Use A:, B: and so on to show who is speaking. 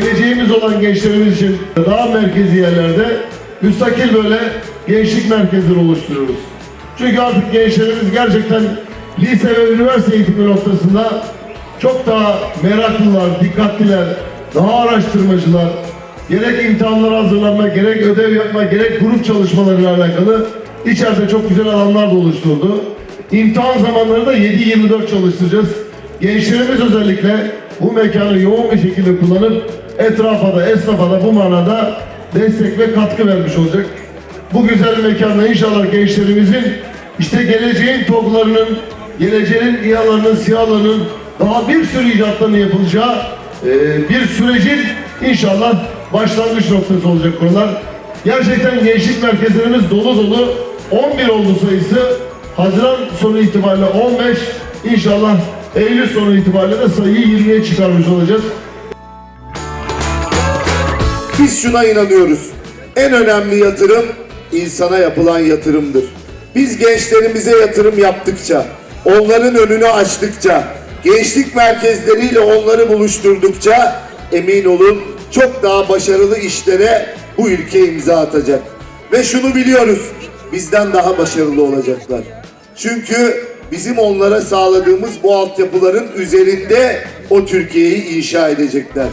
A: gençliğimiz olan gençlerimiz için daha merkezi yerlerde müstakil böyle gençlik merkezleri oluşturuyoruz. Çünkü artık gençlerimiz gerçekten lise ve üniversite eğitimi noktasında çok daha meraklılar, dikkatliler, daha araştırmacılar, gerek imtihanlara hazırlanma, gerek ödev yapma, gerek grup çalışmalarıyla alakalı içeride çok güzel alanlar da oluşturdu. İmtihan zamanları da 7-24 çalıştıracağız. Gençlerimiz özellikle bu mekanı yoğun bir şekilde kullanıp etrafa da, esnafa da bu manada destek ve katkı vermiş olacak. Bu güzel mekanda inşallah gençlerimizin işte geleceğin toplarının, geleceğin İHA'larının, SİHA'larının daha bir sürü icatlarının yapılacağı e, bir sürecin inşallah başlangıç noktası olacak buralar. Gerçekten gençlik merkezlerimiz dolu dolu. 11 oldu sayısı. Haziran sonu itibariyle 15. İnşallah Eylül sonu itibariyle de sayıyı 20'ye çıkarmış olacağız.
B: Biz şuna inanıyoruz. En önemli yatırım insana yapılan yatırımdır. Biz gençlerimize yatırım yaptıkça, onların önünü açtıkça, gençlik merkezleriyle onları buluşturdukça emin olun çok daha başarılı işlere bu ülke imza atacak. Ve şunu biliyoruz, bizden daha başarılı olacaklar. Çünkü bizim onlara sağladığımız bu altyapıların üzerinde o Türkiye'yi inşa edecekler.